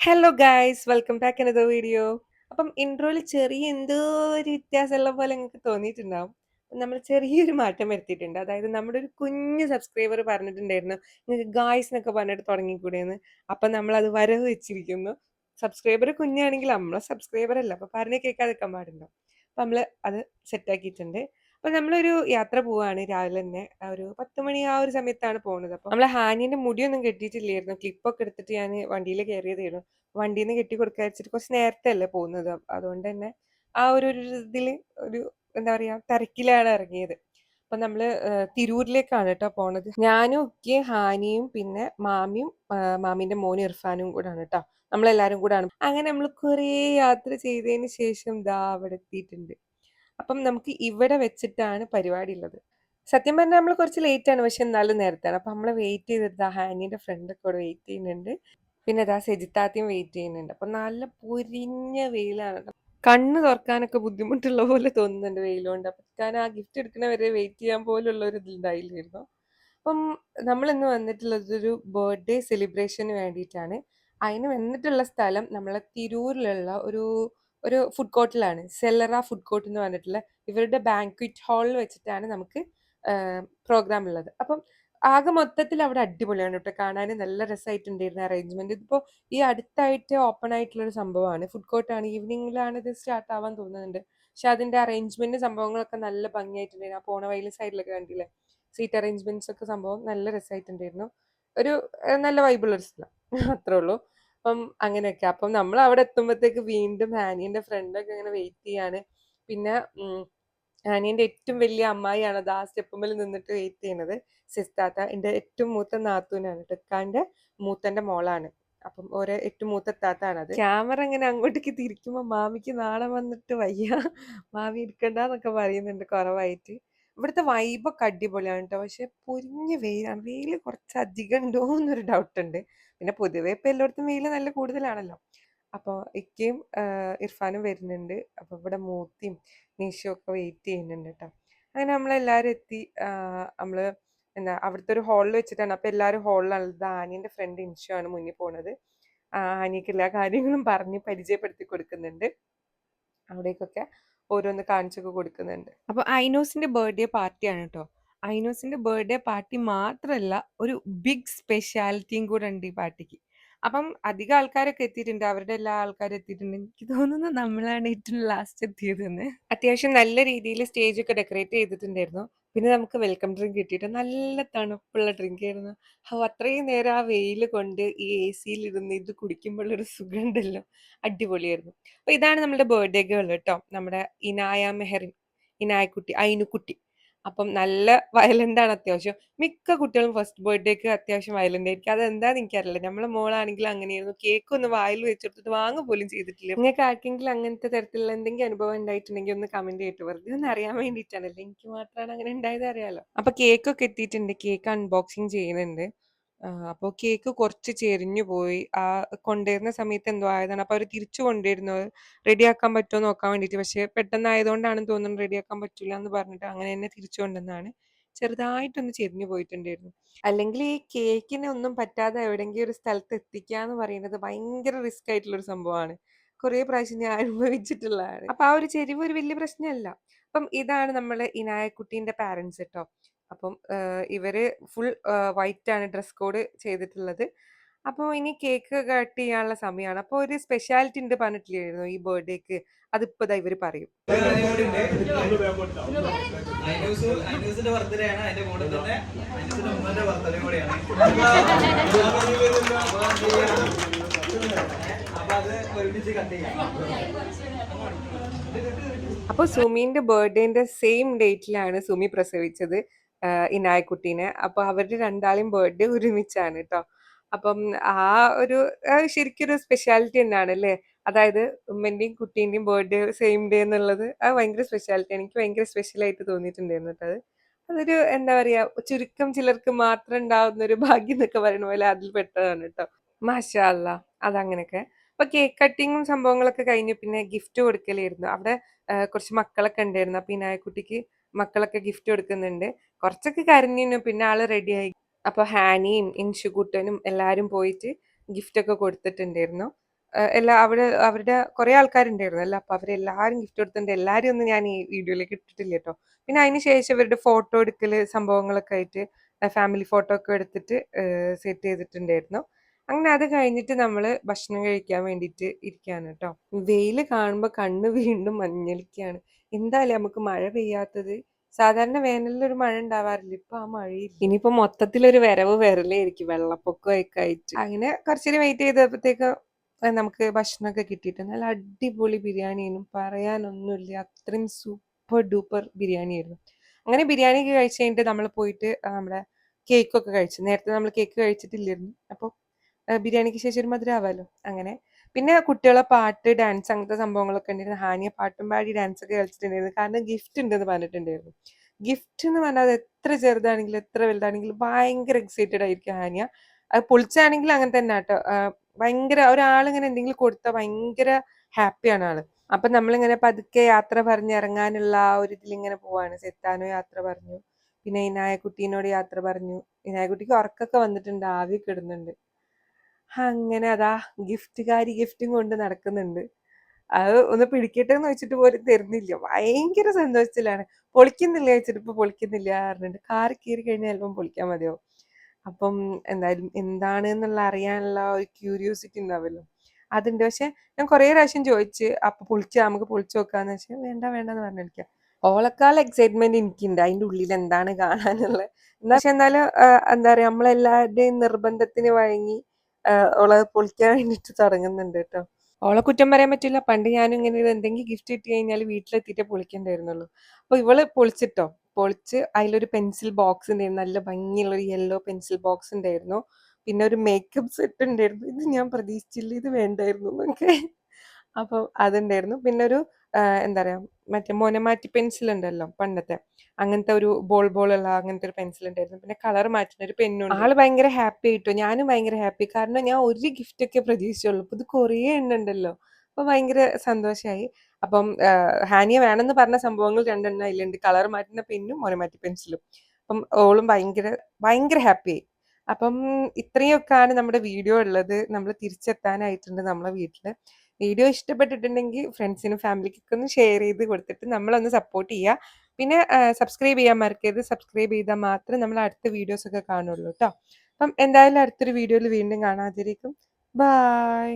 Hello guys welcome back another video അപ്പം ഇൻട്രോയിൽ ചെറിയ എന്തോ ഒരു വ്യത്യാസമുള്ള പോലെ നിങ്ങൾക്ക് തോന്നിയിട്ടുണ്ടാവും. നമ്മൾ ചെറിയൊരു മാറ്റം വരുത്തിയിട്ടുണ്ട്. അതായത് നമ്മുടെ ഒരു കുഞ്ഞു സബ്സ്ക്രൈബർ പറഞ്ഞിട്ടുണ്ടായിരുന്നു നിങ്ങൾക്ക് ഗായ്സ് എന്നൊക്കെ പറഞ്ഞിട്ട് തുടങ്ങിക്കൂടെയെന്ന് അപ്പം നമ്മൾ അത് വരവ് വെച്ചിരിക്കുന്നു. സബ്സ്ക്രൈബർ കുഞ്ഞാണെങ്കിൽ നമ്മളെ സബ്സ്ക്രൈബർ അല്ല. അപ്പം പറഞ്ഞ് കേൾക്കാതിരിക്കാൻ പാടുണ്ടോ? അപ്പം നമ്മൾ അത് സെറ്റാക്കിയിട്ടുണ്ട് അപ്പം നമ്മളൊരു യാത്ര പോവാണ് രാവിലെ തന്നെ ഒരു പത്ത് മണി ആ ഒരു സമയത്താണ് പോകുന്നത് അപ്പം നമ്മളെ ഹാനിന്റെ മുടിയൊന്നും കെട്ടിയിട്ടില്ലായിരുന്നു ക്ലിപ്പൊക്കെ എടുത്തിട്ട് ഞാൻ വണ്ടിയിൽ കയറിയതായിരുന്നു വണ്ടിയിൽ നിന്ന് കെട്ടി കൊടുക്കാൻ വെച്ചിട്ട് കുറച്ച് നേരത്തെ അല്ലേ പോകുന്നത് അതുകൊണ്ട് തന്നെ ആ ഒരു ഇതിൽ ഒരു എന്താ പറയാ തിരക്കിലാണ് ഇറങ്ങിയത് അപ്പൊ നമ്മൾ ഏഹ്, തിരൂരിലേക്കാണ് കേട്ടോ പോണത്. ഞാനും ഒക്കെ ഹാനിയും പിന്നെ മാമിയും മാമിന്റെ മോനും ഇർഫാനും കൂടാണ് കേട്ടോ. നമ്മളെല്ലാരും കൂടാണ്. അങ്ങനെ നമ്മൾ കുറേ യാത്ര ചെയ്തതിന് ശേഷം ദാ അവിടെ എത്തിയിട്ടുണ്ട്. അപ്പം നമുക്ക് ഇവിടെ വെച്ചിട്ടാണ് പരിപാടി ഉള്ളത് സത്യം പറഞ്ഞാൽ നമ്മൾ കുറച്ച് ലേറ്റ് ആണ് പക്ഷെ എന്നാലും നേരത്താണ്. അപ്പം നമ്മൾ വെയിറ്റ് ചെയ്തിട്ട് ഹാനിയുടെ ഫ്രണ്ടൊക്കെ ഇവിടെ വെയിറ്റ് ചെയ്യുന്നുണ്ട്. പിന്നെ അതാ സെജിത്താത്തിയും വെയിറ്റ് ചെയ്യുന്നുണ്ട്. അപ്പം നല്ല പൊരിഞ്ഞ വെയിലാണ്. കണ്ണ് തുറക്കാനൊക്കെ ബുദ്ധിമുട്ടുള്ള പോലെ തോന്നുന്നുണ്ട് വെയിലുകൊണ്ട്. അപ്പം ഞാൻ ആ ഗിഫ്റ്റ് എടുക്കുന്നവരെ വരെ വെയിറ്റ് ചെയ്യാൻ പോലുള്ള ഒരു ഇതിലുണ്ടായില്ലായിരുന്നു അപ്പം നമ്മൾ ഇന്ന് വന്നിട്ടുള്ളത് ഒരു ബർത്ത്ഡേ സെലിബ്രേഷന് വേണ്ടിയിട്ടാണ്. അതിന് വന്നിട്ടുള്ള സ്ഥലം നമ്മളെ തിരൂരിലുള്ള ഒരു ഒരു ഫുഡ് കോർട്ടിലാണ് സെല്ലറ ഫുഡ് കോർട്ട് എന്ന് പറഞ്ഞിട്ടുള്ള ഇവരുടെ ബാങ്ക്വിറ്റ് ഹാളിൽ വെച്ചിട്ടാണ് നമുക്ക് പ്രോഗ്രാം ഉള്ളത്. അപ്പം ആകെ മൊത്തത്തിൽ അവിടെ അടിപൊളിയാണ് കേട്ടോ. കാണാൻ നല്ല രസമായിട്ടുണ്ടായിരുന്ന അറേഞ്ച്മെന്റ് ഇതിപ്പോ ഈ അടുത്തായിട്ട് ഓപ്പൺ ആയിട്ടുള്ള ഒരു സംഭവമാണ് ഫുഡ് കോർട്ടാണ് ഈവനിങ്ങിലാണ് ഇത് സ്റ്റാർട്ട് ആവാൻ തോന്നുന്നുണ്ട്. പക്ഷെ അതിന്റെ അറേഞ്ച്മെന്റ് സംഭവങ്ങളൊക്കെ നല്ല ഭംഗിയായിട്ടുണ്ടായിരുന്നു. ആ പോണ വയൽ സൈഡിലൊക്കെ കണ്ടില്ലേ? സീറ്റ് അറേഞ്ച്മെന്റ്സ് ഒക്കെ സംഭവം നല്ല രസമായിട്ടുണ്ടായിരുന്നു ഒരു നല്ല വൈബുള്ള സ്ഥലം. അത്രേ ഉള്ളൂ. അപ്പം അങ്ങനെയൊക്കെ. അപ്പം നമ്മൾ അവിടെ എത്തുമ്പോഴത്തേക്ക് വീണ്ടും ഹാനിയുടെ ഫ്രണ്ടൊക്കെ ഇങ്ങനെ വെയിറ്റ് ചെയ്യാണ്. പിന്നെ ഹാനിയുടെ ഏറ്റവും വലിയ അമ്മായിയാണ് അത് ആ സ്റ്റെപ്പുമ്പിൽ നിന്നിട്ട് വെയിറ്റ് ചെയ്യുന്നത് സിസ്താത്ത എന്റെ ഏറ്റവും മൂത്ത നാത്തൂനാണ് ടെക്കാന്റെ മൂത്തന്റെ മോളാണ്. അപ്പം ഓരോ മൂത്ത അത് ക്യാമറ ഇങ്ങനെ അങ്ങോട്ടേക്ക് തിരിക്കുമ്പോൾ മാമിക്ക് നാളെ വന്നിട്ട് വയ്യ. മാമി ഇരിക്കണ്ടെന്നൊക്കെ പറയുന്നുണ്ട് കുറവായിട്ട്. ഇവിടുത്തെ വൈബൊക്കെ അടിപൊളിയാണ് കേട്ടോ പക്ഷെ പൊരിഞ്ഞ വെയിലാണ് വെയിൽ കുറച്ച് അധികം ഉണ്ടോ എന്നൊരു ഡൗട്ട് ഉണ്ട്. പിന്നെ പൊതുവേ ഇപ്പം എല്ലായിടത്തും വെയിൽ നല്ല കൂടുതലാണല്ലോ. അപ്പോൾ ഇക്കയും ഇർഫാനും വരുന്നുണ്ട്. അപ്പോൾ ഇവിടെ മൂത്തിയും നിഷയും ഒക്കെ വെയിറ്റ് ചെയ്യുന്നുണ്ട് കേട്ടോ അങ്ങനെ നമ്മളെല്ലാവരും എത്തി ആഹ് നമ്മൾ എന്താ അവിടുത്തെ ഒരു ഹാളിൽ വെച്ചിട്ടാണ്. അപ്പോൾ എല്ലാരും ഹാളിലാണ് ഇത് ഫ്രണ്ട് ഇൻഷോ ആണ് മുന്നിൽ പോണത്. ആനിക്ക് എല്ലാ കാര്യങ്ങളും പറഞ്ഞ് പരിചയപ്പെടുത്തി കൊടുക്കുന്നുണ്ട്. അവിടേക്കൊക്കെ ഓരോന്ന് കാണിച്ചൊക്കെ കൊടുക്കുന്നുണ്ട്. അപ്പോൾ ഐനോസിന്റെ ബർത്ത്ഡേ പാർട്ടിയാണ് കേട്ടോ ഐനോസിന്റെ ബർത്ത്ഡേ പാർട്ടി മാത്രമല്ല ഒരു ബിഗ് സ്പെഷ്യാലിറ്റിയും കൂടെ ഉണ്ട് ഈ പാർട്ടിക്ക്. അപ്പം അധികം ആൾക്കാരൊക്കെ എത്തിയിട്ടുണ്ട്. അവരുടെ എല്ലാ ആൾക്കാരും എത്തിയിട്ടുണ്ട്. എനിക്ക് തോന്നുന്നു നമ്മളാണ് ഏറ്റവും ലാസ്റ്റ് എത്തിയതെന്ന്. അത്യാവശ്യം നല്ല രീതിയിൽ സ്റ്റേജ് ഒക്കെ ഡെക്കറേറ്റ് ചെയ്തിട്ടുണ്ടായിരുന്നു. പിന്നെ നമുക്ക് വെൽക്കം ഡ്രിങ്ക് കിട്ടിയിട്ട് നല്ല തണുപ്പുള്ള ഡ്രിങ്ക് ആയിരുന്നു. ഓ അത്രയും നേരം ആ വെയിൽ കൊണ്ട് ഈ എ സിയിൽ ഇരുന്ന് ഇത് കുടിക്കുമ്പോഴുള്ളൊരു സുഖം ഉണ്ടല്ലോ അടിപൊളിയായിരുന്നു. അപ്പൊ ഇതാണ് നമ്മുടെ ബർത്ത്ഡേ ഗേൾ കേട്ടോ. നമ്മുടെ ഇനായ മെഹറിൻ ഇനായക്കുട്ടി അയിനുക്കുട്ടി. അപ്പം നല്ല വയലന്റ് ആണ് അത്യാവശ്യം. മിക്ക കുട്ടികളും ഫസ്റ്റ് ബർത്ത്ഡേക്ക് അത്യാവശ്യം വയലന്റ് ആയിരിക്കും. അതെന്താന്ന് എനിക്കറിയില്ല. നമ്മളെ മോളാണെങ്കിൽ അങ്ങനെയായിരുന്നു. കേക്ക് ഒന്ന് വായിൽ വെച്ചെടുത്തിട്ട് വാങ്ങുക പോലും ചെയ്തിട്ടില്ല. നിങ്ങൾക്ക് ആർക്കെങ്കിലും അങ്ങനത്തെ തരത്തിലുള്ള എന്തെങ്കിലും അനുഭവം ഉണ്ടായിട്ടുണ്ടെങ്കിൽ ഒന്ന് കമന്റ് ചെയ്തിട്ട് വെറുതെ ഒന്ന് അറിയാൻ വേണ്ടിയിട്ടാണല്ലോ എനിക്ക് മാത്രമാണ് അങ്ങനെ ഉണ്ടായത് അറിയാലോ. അപ്പൊ കേക്കൊക്കെ എത്തിയിട്ടുണ്ട്. കേക്ക് അൺബോക്സിങ് ചെയ്യുന്നുണ്ട്. അപ്പോൾ കേക്ക് കുറച്ച് ചെരിഞ്ഞു പോയി. ആ കൊണ്ടുവരുന്ന സമയത്ത് എന്തോ ആയതാണ്. അപ്പൊ അവർ തിരിച്ചു കൊണ്ടുവരുന്നു. റെഡിയാക്കാൻ പറ്റുമോ നോക്കാൻ വേണ്ടിയിട്ട്. പക്ഷെ പെട്ടെന്ന് ആയതുകൊണ്ടാണെന്ന് തോന്നുന്നു റെഡിയാക്കാൻ പറ്റില്ല എന്ന് പറഞ്ഞിട്ട് അങ്ങനെ തന്നെ തിരിച്ചു കൊണ്ടുവന്നാണ്. ചെറുതായിട്ടൊന്ന് ചെരിഞ്ഞു പോയിട്ടുണ്ടായിരുന്നു. അല്ലെങ്കിൽ ഈ കേക്കിനെ ഒന്നും പറ്റാതെ എവിടെങ്കിലും ഒരു സ്ഥലത്ത് എത്തിക്കുക എന്ന് പറയുന്നത് ഭയങ്കര റിസ്ക് ആയിട്ടുള്ള ഒരു സംഭവമാണ്. കുറേ പ്രാവശ്യം ഞാൻ അനുഭവിച്ചിട്ടുള്ളതാണ്. അപ്പൊ ആ ഒരു ചെരിവ് ഒരു വലിയ പ്രശ്നമല്ല. അപ്പം ഇതാണ് നമ്മൾ ഇനായക്കുട്ടീന്റെ പാരന്റ്സ് കേട്ടോ അപ്പം ഇവർ ഫുൾ വൈറ്റ് ആണ് ഡ്രസ് കോഡ് ചെയ്തിട്ടുള്ളത്. അപ്പോൾ ഇനി കേക്ക് കട്ട് ചെയ്യാനുള്ള സമയമാണ് അപ്പോൾ ഒരു സ്പെഷ്യാലിറ്റി ഉണ്ട് പറഞ്ഞിട്ടില്ലായിരുന്നു ഈ ബർത്ത്ഡേക്ക് അതിപ്പോ ദാ ഇവർ പറയും. അപ്പൊ അത് ഒരുമിച്ച് കട്ട് ചെയ്യാം. അപ്പോൾ സുമിന്റെ ബർത്ത്ഡേന്റെ സെയിം ഡേറ്റിലാണ് സുമി പ്രസവിച്ചത് ഇനായക്കുട്ടീനെ അപ്പൊ അവരുടെ രണ്ടാളെയും ബർത്ത്ഡേ ഒരുമിച്ചാണ് കേട്ടോ അപ്പം ആ ഒരു ശരിക്കൊരു സ്പെഷ്യാലിറ്റി തന്നെയാണ് അല്ലേ അതായത് ഉമ്മന്റെയും കുട്ടീന്റെയും ബർത്ത്ഡേ സെയിം ഡേ എന്നുള്ളത് അത് ഭയങ്കര സ്പെഷ്യാലിറ്റി എനിക്ക് ഭയങ്കര സ്പെഷ്യൽ ആയിട്ട് തോന്നിയിട്ടുണ്ടായിരുന്നു കേട്ടോ അത്. അതൊരു എന്താ പറയാ ചുരുക്കം ചിലർക്ക് മാത്രം ഉണ്ടാവുന്ന ഒരു ഭാഗ്യം എന്നൊക്കെ പറയുന്ന പോലെ അതിൽ പെട്ടതാണ് കേട്ടോ മാഷാ അല്ല അതങ്ങനെയൊക്കെ. അപ്പൊ കേക്ക് കട്ടിങ്ങും സംഭവങ്ങളൊക്കെ കഴിഞ്ഞ്. പിന്നെ ഗിഫ്റ്റ് കൊടുക്കലായിരുന്നു. അവിടെ കുറച്ച് മക്കളൊക്കെ ഉണ്ടായിരുന്നു. അപ്പൊ ഇനായക്കുട്ടിക്ക് മക്കളൊക്കെ ഗിഫ്റ്റ് കൊടുക്കുന്നുണ്ട്. കുറച്ചൊക്കെ കരഞ്ഞിരുന്നു. പിന്നെ ആൾ റെഡിയായി അപ്പൊ ഹാനിയും ഇൻഷുകുട്ടനും എല്ലാരും പോയിട്ട് ഗിഫ്റ്റ് ഒക്കെ കൊടുത്തിട്ടുണ്ടായിരുന്നു. എല്ലാ അവിടെ അവരുടെ കുറേ ആൾക്കാരുണ്ടായിരുന്നല്ലോ. അപ്പൊ അവരെല്ലാരും ഗിഫ്റ്റ് കൊടുത്തിട്ടുണ്ട്. എല്ലാരും ഒന്നും ഞാൻ ഈ വീഡിയോയിലേക്ക് ഇട്ടിട്ടില്ല കേട്ടോ. പിന്നെ അതിന് ശേഷം ഫോട്ടോ എടുക്കൽ സംഭവങ്ങളൊക്കെ ആയിട്ട് ഫാമിലി ഫോട്ടോ ഒക്കെ എടുത്തിട്ട് സെറ്റ് ചെയ്തിട്ടുണ്ടായിരുന്നു. അങ്ങനെ അത് കഴിഞ്ഞിട്ട് നമ്മൾ ഭക്ഷണം കഴിക്കാൻ വേണ്ടിയിട്ട് ഇരിക്കുകയാണ് കേട്ടോ വെയിൽ കാണുമ്പോൾ കണ്ണ് വീണ്ടും മഞ്ഞളിക്കുകയാണ് എന്തായാലും നമുക്ക് മഴ പെയ്യാത്തത്? സാധാരണ വേനലിൽ ഒരു മഴ ഉണ്ടാവാറില്ല. ഇപ്പൊ ആ മഴയില്ല. ഇനിയിപ്പോ മൊത്തത്തിലൊരു വരവ് വരലേ ആയിരിക്കും വെള്ളപ്പൊക്കമൊക്കെ ആയിട്ട്. അങ്ങനെ കുറച്ചേരം വെയിറ്റ് ചെയ്തപ്പോഴത്തേക്ക് നമുക്ക് ഭക്ഷണമൊക്കെ കിട്ടിയിട്ട് നല്ല അടിപൊളി ബിരിയാണിയായിരുന്നു പറയാനൊന്നുമില്ല. അത്രയും സൂപ്പർ ഡൂപ്പർ ബിരിയാണിയായിരുന്നു. അങ്ങനെ ബിരിയാണിയൊക്കെ കഴിച്ച് കഴിഞ്ഞിട്ട് നമ്മൾ പോയിട്ട് നമ്മുടെ കേക്കൊക്കെ കഴിച്ചു. നേരത്തെ നമ്മൾ കേക്ക് കഴിച്ചിട്ടില്ലായിരുന്നു. അപ്പൊ ഏഹ് ബിരിയാണിക്ക് ശേഷം ഒരു മധുരം ആവാലോ. അങ്ങനെ പിന്നെ കുട്ടികളെ പാട്ട്, ഡാൻസ് അങ്ങനത്തെ സംഭവങ്ങളൊക്കെ ഉണ്ടായിരുന്നു. ഹാനിയ പാട്ടും പാടി ഡാൻസ് ഒക്കെ കളിച്ചിട്ടുണ്ടായിരുന്നു. കാരണം ഗിഫ്റ്റ് ഉണ്ടെന്ന് പറഞ്ഞിട്ടുണ്ടായിരുന്നു. ഗിഫ്റ്റ് എന്ന് പറഞ്ഞാൽ അത് എത്ര ചെറുതാണെങ്കിലും എത്ര വലുതാണെങ്കിലും ഭയങ്കര എക്സൈറ്റഡ് ആയിരിക്കും ഹാനിയ. അത് പൊളിച്ചാണെങ്കിൽ അങ്ങനെ തന്നെ കേട്ടോ. ഭയങ്കര ഒരാളിങ്ങനെ എന്തെങ്കിലും കൊടുത്താൽ ഭയങ്കര ഹാപ്പിയാണ് ആൾ. അപ്പൊ നമ്മളിങ്ങനെ പതുക്കെ യാത്ര പറഞ്ഞ് ഇറങ്ങാനുള്ള ആ ഒരു ഇതിലിങ്ങനെ പോവാണ്. സെത്താനോ യാത്ര പറഞ്ഞു. പിന്നെ ഇനായക്കുട്ടീനോട് യാത്ര പറഞ്ഞു. ഇനായക്കുട്ടിക്ക് ഉറക്കൊക്കെ വന്നിട്ടുണ്ട്. ആവി ഇടുന്നുണ്ട്. അങ്ങനെ അതാ ഗിഫ്റ്റുകാരി ഗിഫ്റ്റും കൊണ്ട് നടക്കുന്നുണ്ട്. അത് ഒന്ന് പിടിക്കട്ടെ എന്ന് വെച്ചിട്ട് പോലും തരുന്നില്ല. ഭയങ്കര സന്തോഷത്തിലാണ്. പൊളിക്കുന്നില്ല വെച്ചിട്ട് ഇപ്പൊ പൊളിക്കുന്നില്ല പറഞ്ഞിട്ട്. കാറി കേറി കഴിഞ്ഞാൽ ചിലപ്പം പൊളിക്കാൻ മതിയാവും. അപ്പം എന്തായാലും എന്താണ് എന്നുള്ള അറിയാനുള്ള ഒരു ക്യൂരിയോസിറ്റി ഉണ്ടാവല്ലോ. അതുണ്ട്. പക്ഷെ ഞാൻ കുറേ പ്രാവശ്യം ചോദിച്ച് അപ്പൊ പൊളിച്ചാ നമുക്ക് പൊളിച്ചു നോക്കാന്ന് വെച്ചാൽ വേണ്ട വേണ്ട എന്ന് പറഞ്ഞിരിക്കാ. ഓളക്കാല എക്സൈറ്റ്മെന്റ് എനിക്കുണ്ട്. അതിന്റെ ഉള്ളിൽ എന്താണ് കാണാനുള്ളത്. എന്നാ പക്ഷെ എന്നാലും എന്താ പറയാ നമ്മളെല്ലാവരുടെയും നിർബന്ധത്തിന് വഴങ്ങി ഓൾ പൊളിക്കാൻ വേണ്ടിട്ട് തുടങ്ങുന്നുണ്ട് കേട്ടോ ഓളെ കുറ്റം പറയാൻ പറ്റില്ല. പണ്ട് ഞാനും ഇങ്ങനെ എന്തെങ്കിലും ഗിഫ്റ്റ് കിട്ടി കഴിഞ്ഞാൽ വീട്ടിലെത്തിയിട്ടേ പൊളിക്കണ്ടായിരുന്നുള്ളൂ. അപ്പൊ ഇവൾ പൊളിച്ചിട്ടോ. പൊളിച്ച് അതിലൊരു പെൻസിൽ ബോക്സ് ഉണ്ടായിരുന്നു. നല്ല ഭംഗിയുള്ള ഒരു യെല്ലോ പെൻസിൽ ബോക്സ് ഉണ്ടായിരുന്നു. പിന്നെ ഒരു മേക്കപ്പ് സെറ്റ് ഉണ്ടായിരുന്നു. ഇത് ഞാൻ പ്രതീക്ഷിച്ചില്ല. ഇത് വേണ്ടായിരുന്നു എന്നൊക്കെ. അപ്പൊ അതുണ്ടായിരുന്നു. പിന്നെ ഒരു എന്താ പറയാ മറ്റേ മൊനമാറ്റി പെൻസിൽ ഉണ്ടല്ലോ പണ്ടത്തെ. അങ്ങനത്തെ ഒരു ബോൾ ബോൾ ഉള്ള അങ്ങനത്തെ ഒരു പെൻസിൽ ഉണ്ടായിരുന്നു. പിന്നെ കളർ മാറ്റുന്ന ഒരു പെന്നു. ആൾ ഭയങ്കര ഹാപ്പി ആയിട്ടോ. ഞാനും ഭയങ്കര ഹാപ്പി. കാരണം ഞാൻ ഒരു ഗിഫ്റ്റ് ഒക്കെ പ്രതീക്ഷിച്ചുള്ളൂ. ഇത് കുറേ എണ്ണുണ്ടല്ലോ അപ്പൊ ഭയങ്കര സന്തോഷമായി അപ്പം ഹാനിയ വേണമെന്ന് പറഞ്ഞ സംഭവങ്ങൾ രണ്ടെണ്ണം അതിലുണ്ട്. കളർ മാറ്റുന്ന പെന്നും മൊനമാറ്റി പെൻസിലും. അപ്പം ഓളും ഭയങ്കര ഭയങ്കര ഹാപ്പിയായി. അപ്പം ഇത്രയൊക്കെയാണ് നമ്മുടെ വീഡിയോ ഉള്ളത്. നമ്മൾ തിരിച്ചെത്താനായിട്ടുണ്ട് നമ്മളെ വീട്ടിൽ വീഡിയോ ഇഷ്ടപ്പെട്ടിട്ടുണ്ടെങ്കിൽ ഫ്രണ്ട്സിനും ഫാമിലിക്കൊക്കെ ഒന്ന് ഷെയർ ചെയ്ത് കൊടുത്തിട്ട് നമ്മളൊന്ന് സപ്പോർട്ട് ചെയ്യുക. പിന്നെ സബ്സ്ക്രൈബ് ചെയ്യാൻ മറക്കരുത്. സബ്സ്ക്രൈബ് ചെയ്താൽ മാത്രമേ നമ്മൾ അടുത്ത വീഡിയോസ് ഒക്കെ കാണുള്ളൂ കേട്ടോ അപ്പം എന്തായാലും അടുത്തൊരു വീഡിയോയിൽ വീണ്ടും കാണാതിരിക്കും ബായ്.